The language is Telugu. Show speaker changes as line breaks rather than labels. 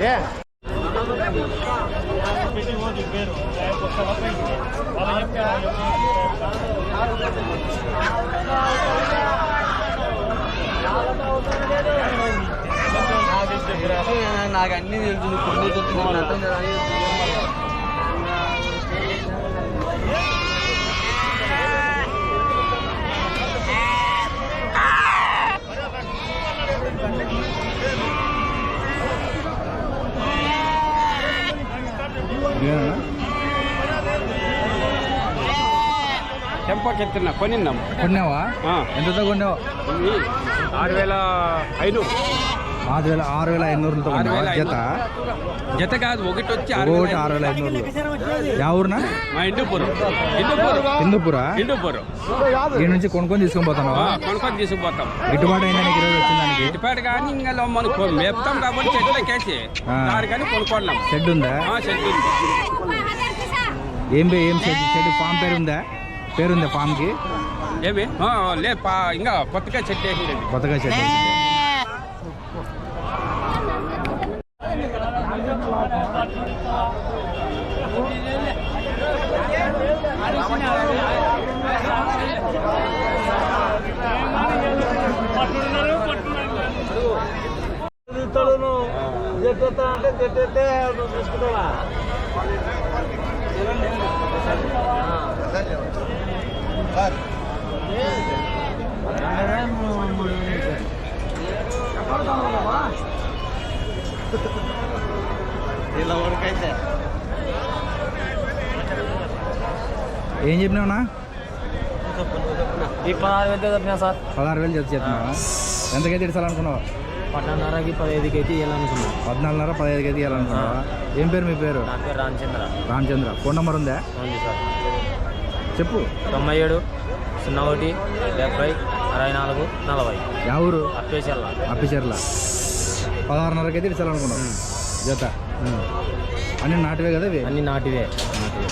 Yeah. నాకు అన్నీ తెలుసు కొన్ని చెప్తున్నాను
చెంపకెత్తున్నా కొనిన్నాం
కొన్నావా. ఎంతతో కొన్నావు?
ఆరు వేల ఐదు.
ఆరు వేల ఆరు వేల ఐదునూరులతో జత.
జత కాదు ఒకటి వచ్చి
ఒకటి ఆరు వేల ఐదునూరులు. యా ఊరునా?
మా హిందూపురం. హిందూపురం.
హిందూపురా?
హిందూపురం.
ఈ నుంచి కొనుక్కొని తీసుకొని పోతున్నావా
ఆ, కొనుక్కొని తీసుకుపోతాం.
గిట్టుబాటు అయిందా నీకు ఈరోజు వచ్చిన దానికి?
ఇటుపాటు కానీ ఇంకా మనకు మేపుతాం కాబట్టి చెట్లకేసి. దానికని కొనుక్కున్నాం.
షెడ్ ఉందా?
ఆ, చెట్టు ఉంది.
ఏం పే ఏం షెడ్? షెడ్ ఫామ్ పేరు ఉందా? పేరుందా ఫామ్కి
ఏమి? ఆ, లే పా ఇంకా కొత్తగా చెట్టు వేసింది.
కొత్తగా షెడ్ ఏం చెప్పినావునా
ఈ పదహారు వేలతో చెప్పినా సార్
పదహారు వేలు చేతి చెప్తున్నావా ఎంతకైతే ఇచ్చాలనుకున్నావా
పన్నెండున్నరకి పదహైదుకి అయితే ఇవ్వాలనుకున్నా
పద్నాలుగున్నర పదహైదుకి అయితే ఇవ్వాలనుకున్నావా ఏం పేరు మీ పేరు?
నా పేరు రామచంద్ర.
రామచంద్ర. ఫోన్ నెంబర్ ఉందా?
ఉంది సార్.
చెప్పు.
తొంభై ఏడు సున్నా ఒకటి డెబ్బై అరవై నాలుగు నలభై.
యా ఊరు?
అప్పేసల్లా
అప్పిచర్ల. పదహారున్నరకి అయితే ఇచ్చాలనుకున్నావు జత. అన్ని నాటివే కదా ఇవి?
అన్ని నాటివే. నాటివే.